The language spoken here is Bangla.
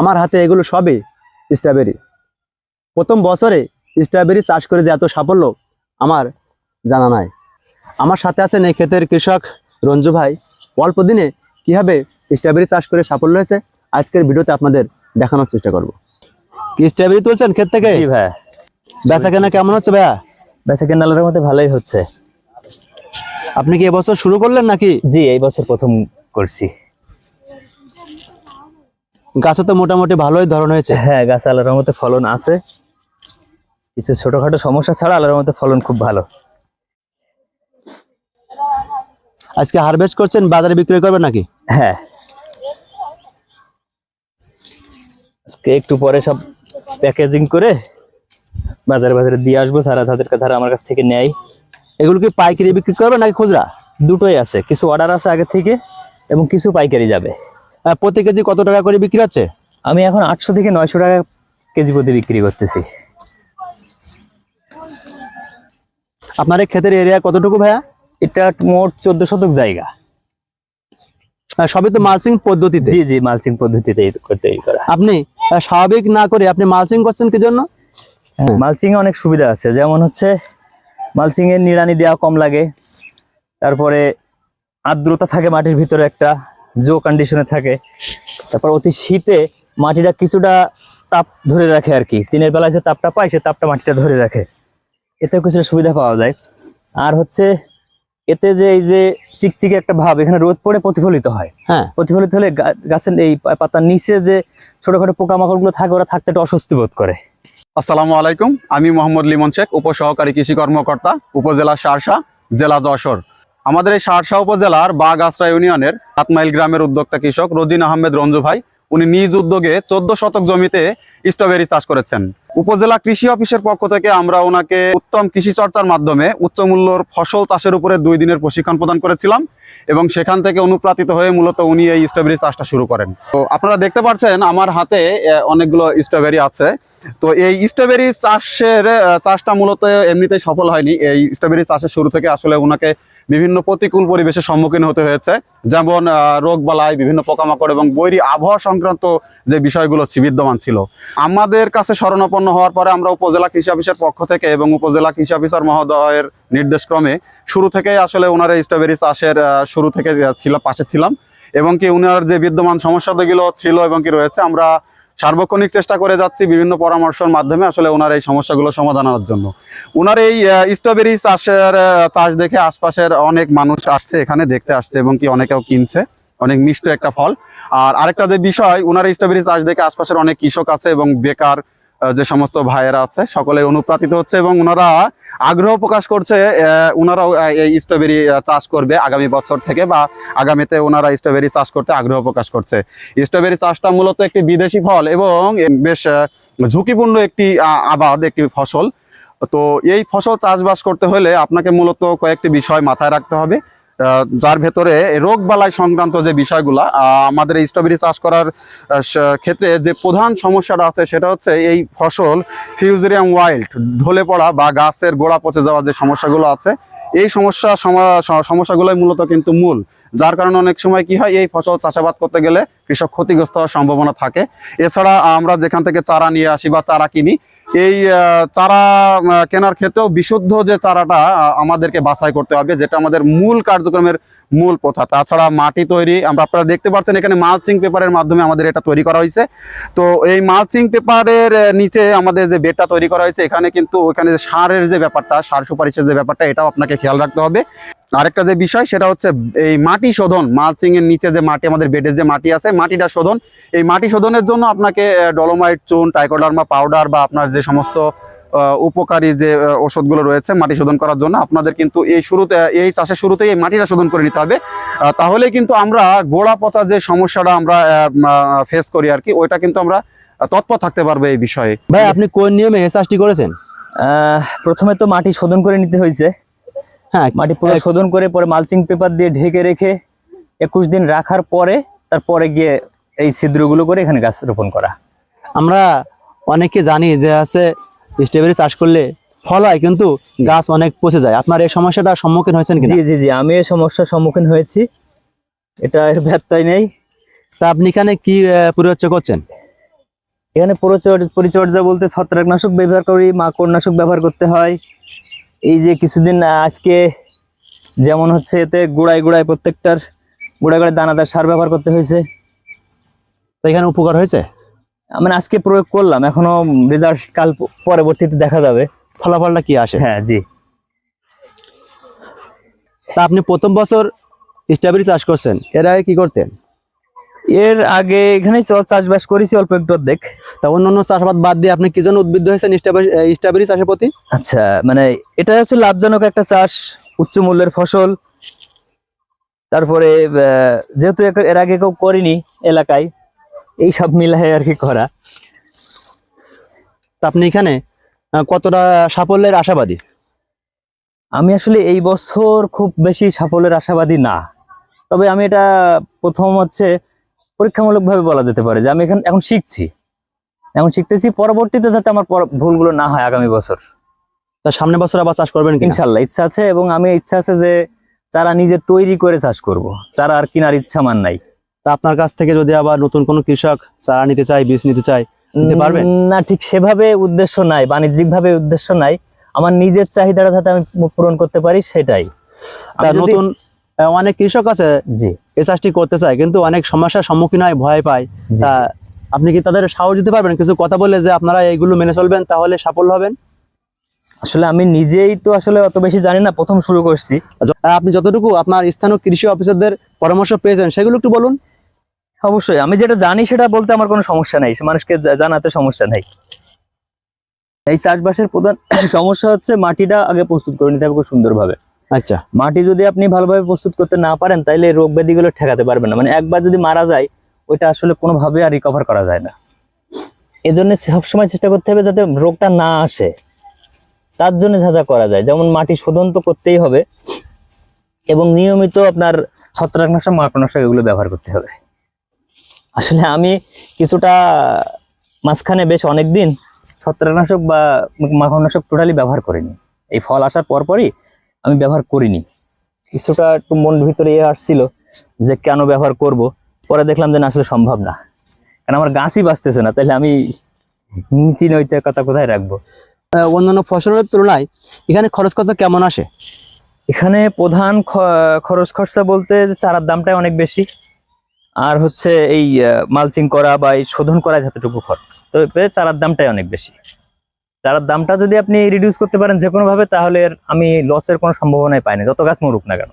আমার হাতে এগুলো সবই স্ট্রবেরি প্রথম বছরে স্ট্রবেরি চাষ করে যে এত সাফল্য আমার জানা নাই। আমার সাথে আছেন এই ক্ষেতের কৃষক রঞ্জু ভাই। অল্প দিনে কীভাবে স্ট্রবেরি চাষ করে সাফল্য হয়েছে আজকের ভিডিওতে আপনাদের দেখানোর চেষ্টা করব। কি স্ট্রবেরি তুলছেন ক্ষেত থেকে? জি ভাই। বেচা কেনা কেমন হচ্ছে ভাইয়া? বেচা কেনালের মধ্যে ভালোই হচ্ছে। আপনি কি এবছর শুরু করলেন নাকি? জি এই বছর প্রথম করছি। গাছে তো মোটামুটি ভালোই ধরন হয়েছে। হ্যাঁ গাছ আল্লাহর মধ্যে ফলন আছে। কিছু ছোটখাটো সমস্যা ছাড়া আল্লাহর মধ্যে ফলন খুব ভালো। আজকে হারভেস্ট করছেন বাজারে বিক্রি করবেন নাকি? হ্যাঁ। আজকে একটু পরে সব প্যাকেজিং করে বাজারে বাজারে দিয়ে আসব যারা তাদের কাছে যারা আমার কাছ থেকে নেয়। এগুলো কি পাইকারি বিক্রি করবে নাকি খুচরা? দুটোই আছে। কিছু অর্ডার আছে আগে থেকে এবং কিছু পাইকারি যাবে। প্রতি কেজি কত টাকা করে বিক্রি হচ্ছে? আমি এখন আটশো থেকে নয়শো টাকা কেজি প্রতি বিক্রি করতেছি। আপনার এই ক্ষেতের এরিয়া কতটুকু ভাইয়া? এটা মোট চোদ্দ শতক জায়গা। সবই তো মালচিং পদ্ধতিতে? জি জি মালচিং পদ্ধতিতে করতে করা। আপনি স্বাভাবিক না করে আপনি মালচিং করছেন কি জন্য? মালচিং এ অনেক সুবিধা আছে। যেমন হচ্ছে মালচিং এর নিড়ানি দেওয়া কম লাগে। তারপরে আর্দ্রতা থাকে মাটির ভিতরে একটা। জো কন্ডিশনে থাকে। তারপর অতি শীতে মাটিটা কিছুটা তাপ ধরে রাখে আর কি। দিনের বেলায় যে তাপটা পায় সে তাপটা মাটিটা ধরে রাখে। এতেও কিছুটা সুবিধা পাওয়া যায়। আর হচ্ছে এতে যে এই যে চিকচিকে একটা ভাব এখানে রোদ পড়ে প্রতিফলিত হয়। হ্যাঁ। প্রতিফলিত হলে গাছের এই পাতার নিচে যে ছোটখাটো পোকামাকড়গুলো থাকে ওরা থাকতে একটু অস্বস্তি বোধ করে। আসসালামু আলাইকুম। আমি মোহাম্মদ লিমন শেখ উপসহকারী কৃষি কর্মকর্তা উপজেলা শারসা জেলা যশোর। আমাদের এই শারসা উপজেলার বাগ আশ্রা ইউনিয়নের সাতমাইল গ্রামের উদ্যোক্তা কৃষক রোজিন আহমেদ রঞ্জু ভাই, উনি নিজ উদ্যোগে চোদ্দ শতক জমিতে স্ট্রবেরি চাষ করেছেন। উপজেলা কৃষি অফিসের পক্ষ থেকে আমরা ওনাকে উত্তম কৃষি চর্চার মাধ্যমে উচ্চ মূল্যর ফসল চাষের উপরে দুই দিনের প্রশিক্ষণ প্রদান করেছিলাম এবং সেখান থেকে অনুপ্রাণিত হয়ে মূলত উনি এই স্ট্রবেরি চাষটা শুরু করেন। তো আপনারা দেখতে পাচ্ছেন আমার হাতে অনেকগুলো স্ট্রবেরি আছে। তো এই স্ট্রবেরি চাষের চাষটা মূলত এমনিতেই সফল হয়নি। এই স্ট্রবেরি চাষের শুরু থেকে আসলে ওনাকে বিভিন্ন প্রতিকূল পরিবেশের সম্মুখীন হতে হয়েছে। যেমন রোগ বালাই, বিভিন্ন পোকামাকড় এবং বৈরী আবহাওয়া সংক্রান্ত যে বিষয়গুলো বিদ্যমান ছিল। আমাদের কাছে শরণাপন্ন হওয়ার পরে আমরা উপজেলা কৃষি অফিসের পক্ষ থেকে এবং উপজেলা কৃষি অফিসার মহোদয়ের নির্দেশক্রমে শুরু থেকেই আসলে ওনারা স্ট্রবেরি চাষের শুরু থেকে ছিল, পাশে ছিলাম। এবং কি উনার যে বিদ্যমান সমস্যাগুলো ছিল এবং কি রয়েছে, আমরা সার্বক্ষণিক চেষ্টা করে যাচ্ছি বিভিন্ন পরামর্শের মাধ্যমে আসলে ওনার এই সমস্যাগুলো সমাধানের জন্য। ওনার এই স্ট্রবেরি চাষের চাষ দেখে আশপাশের অনেক মানুষ আসছে, এখানে দেখতে আসছে এবং কি অনেকেও কিনছে, অনেক মিষ্টি একটা ফল। আর আরেকটা যে বিষয়, ওনার স্ট্রবেরি চাষ দেখে আশপাশের অনেক কৃষক আছে এবং বেকার যে সমস্ত ভাইয়েরা আছে, সকলে অনুপ্রাণিত হচ্ছে এবং ওনারা আগ্রহ প্রকাশ করছে ওনারাও এই স্ট্রবেরি চাষ করবে আগামী বছর থেকে বা আগামীতে ওনারা স্ট্রবেরি চাষ করতে আগ্রহ প্রকাশ করছে। স্ট্রবেরি চাষটা মূলত একটি বিদেশি ফল এবং বেশ ঝুঁকিপূর্ণ একটি আবাদ, একটি ফসল। তো এই ফসল চাষবাস করতে হলে আপনাকে মূলত কয়েকটি বিষয় মাথায় রাখতে হবে। যার ভেতরে রোগ বালাই সংক্রান্ত যে বিষয়গুলা আমাদের এই স্ট্রবেরি চাষ করার ক্ষেত্রে যে প্রধান সমস্যাটা আছে সেটা হচ্ছে এই ফসল ফিউজেরিয়াম ওয়াইল্ড, ঢলে পড়া বা গাছের গোড়া পচে যাওয়ার যে সমস্যাগুলো আছে, এই সমস্যা সমস্যাগুলোই মূলত কিন্তু মূল, যার কারণে অনেক সময় কি হয়, এই ফসল চাষাবাদ করতে গেলে কৃষক ক্ষতিগ্রস্ত হওয়ার সম্ভাবনা থাকে। এছাড়া আমরা যেখান থেকে চারা নিয়ে আসি বা চারা কিনি এই চারা কেনার ক্ষেত্রেও বিশুদ্ধ যে চারাটা আমাদেরকে বাছাই করতে হবে, যেটা আমাদের মূল কার্যক্রমের মূল প্রথা। তাছাড়া মাটি তৈরি, আমরা আপনারা দেখতে পাচ্ছেন এখানে মালচিং পেপারের মাধ্যমে আমাদের এটা তৈরি করা হয়েছে। তো এই মালচিং পেপারের নিচে আমাদের যে বেডটা তৈরি করা হয়েছে, এখানে কিন্তু ওখানে যে সারের যে ব্যাপারটা, সার সুপারিশের যে ব্যাপারটা, এটাও আপনাকে খেয়াল রাখতে হবে। আরেকটা যে বিষয় সেটা হচ্ছে এই মাটি শোধন। মালচিং এর নিচে যে মাটি আমাদের বেডের যে মাটি আছে মাটিটা শোধন। এই মাটি শোধনের জন্য আপনাকে ডলোমাইট চুন টাইকোডার্মা পাউডার বা আপনার যে সমস্ত উপকারী যে ওষুধগুলো রয়েছে মাটি শোধন করার জন্য আপনাদের কিন্তু এই শুরুতে এই চাষের শুরুতেই এই মাটিটা শোধন করে নিতে হবে। তাহলে কিন্তু আমরা গোড়া পচা যে সমস্যাটা আমরা ফেস করি আর কি ওইটা কিন্তু আমরা তৎপর থাকতে পারব এই বিষয়ে। ভাই আপনি কোন নিয়মে এই চাষটি করেছেন? আহ, প্রথমে তো মাটি শোধন করে নিতে হয়েছে। হ্যাঁ মাটি পুরো শোধন করে পরে মালচিং পেপার দিয়ে ঢেকে রেখে একুশ দিন রাখার পরে তারপরে গিয়ে এই ছিদ্রগুলো করে এখানে গাছ রোপণ করা। আমরা অনেকে জানি যে আছে স্ট্রবেরি চাষ করলে ফল হয় কিন্তু গাছ অনেক পচে যায়। আপনার এই সমস্যাটার সম্মুখীন হয়েছেন জি জি জি আমি এই সমস্যার সম্মুখীন হয়েছি। এটা এর ব্যত্যয় নেই। তা আপনি এখানে কি পরিচর্যা করছেন? এখানে পরিচর্যা পরিচর্যা বলতে ছত্রাকনাশক ব্যবহার করি মাকড়নাশক ব্যবহার করতে হয়। এই যে কিছুদিন আজকে যেমন হচ্ছে এতে গোড়ায় গোড়ায় প্রত্যেকটার গোড়ায় গোড়ায় দানাদার সার ব্যবহার করতে হয়েছে। তো এখানে উপকার হয়েছে? মানে আজকে প্রয়োগ করলাম এখনও রেজাল্ট কাল পরবর্তীতে দেখা যাবে। ফলাফলটা কি আসে? হ্যাঁ জি। তা আপনি প্রথম বছর স্ট্রবেরি চাষ করছেন এর আগে কি করতেন? এর আগে এখানে চাষবাস করেছি অল্প একটু অর্ধেক। তা অন্যান্য চাষাবাদ বাদ দিয়ে আপনি কি জন্য উদ্বুদ্ধ হয়েছেন স্ট্রবেরি চাষের প্রতি? আচ্ছা মানে এটা হচ্ছে লাভজনক একটা চাষ উচ্চ মূল্যের ফসল। তারপরে যেহেতু এর- এর আগে কেউ করিনি এলাকায় এই সব মিলাই আর কি করা। তা আপনি এখানে কতটা সাফল্যের আশাবাদী? আমি আসলে এই বছর খুব বেশি সাফল্যের আশাবাদী না। তবে আমি এটা প্রথম হচ্ছে পরীক্ষামূলকভাবে বলা যেতে পারে যে আমি এখন এখন শিখছি। এখন শিখতেছি পরবর্তীতে যাতে আমার ভুলগুলো না হয় আগামী বছর। তা সামনে বছর আবার চাষ করবেন ইনশাল্লাহ ইচ্ছা আছে এবং আমি ইচ্ছা আছে যে চারা নিজে তৈরি করে চাষ করব। চারা আর কেনার ইচ্ছা মান নাই। তা আপনার কাছ থেকে যদি আবার নতুন কোনো কৃষক চারা নিতে চায় বীজ নিতে চায় পারবেন? না ঠিক সেভাবে উদ্দেশ্য নাই বাণিজ্যিক ভাবে উদ্দেশ্য নাই। আমার নিজের চাহিদাটা যাতে আমি পূরণ করতে পারি সেটাই। নতুন অনেক কৃষক আছে জি। এই চাষটি করতে চায় কিন্তু অনেক সমস্যার সম্মুখীন হয় ভয় পায়। আপনি কি তাদের সাহস দিতে পারবেন? কিছু কথা বলে যে আপনারা এইগুলো মেনে চলবেন তাহলে সাফল্য হবেন? আসলে আমি নিজেই তো আসলে অত বেশি জানি না প্রথম শুরু করছি। আপনি যতটুকু আপনার স্থানীয় কৃষি অফিসারদের পরামর্শ পেয়েছেন সেগুলো একটু বলুন। অবশ্যই আমি যেটা জানি সেটা বলতে আমার কোনো সমস্যা নেই মানুষকে জানাতে সমস্যা নেই। এই চাষবাসের প্রধান সমস্যা হচ্ছে মাটিটা আগে প্রস্তুত করে নিতে হবে খুব সুন্দরভাবে। আচ্ছা। মাটি যদি আপনি ভালোভাবে প্রস্তুত করতে না পারেন তাহলে রোগ ব্যাধিগুলো ঠেকাতে পারবেন না। মানে একবার যদি মারা যায়, ওইটা আসলে কোনোভাবে আর রিকভার করা যায় না। এজন্য সবসময় চেষ্টা করতে হবে যাতে রোগটা না আসে। তার জন্য যা যা করা যায়। যেমন মাটি শোধন তো করতেই হবে। এবং নিয়মিত আপনার ছত্রাকনাশক, মাকড়নাশক এগুলো ব্যবহার করতে হবে। আসলে আমি কিছুটা মাঝখানে বেশ অনেক দিন ছত্রাকনাশক বা মাকড়নাশক টোটালি ব্যবহার করিনি। এই ফল আসার পরপরই আমি ব্যবহার করিনি। কিছুটা একটু মন ভিতরে ইয়ে আসছিল যে কেন ব্যবহার করব। পরে দেখলাম যে না আসলে সম্ভব না। কারণ আমার গাছই বাঁচতেছে না তাহলে আমি নীতি নৈতিকতা কোথায় রাখব? অন্যান্য ফসলের তুলনায় এখানে খরচ খরচা কেমন আসে? এখানে প্রধান খরচ খরচা বলতে চারার দামটাই অনেক বেশি। আর হচ্ছে এই মালচিং করা বা এই শোধন করা যতটুকু খরচ তবে চারার দামটাই অনেক বেশি। চারার দামটা যদি আপনি রিডিউস করতে পারেন যে কোনোভাবে তাহলে আমি লসের কোনো সম্ভাবনাই পাইনি। যত গাছ মরুক না কেন।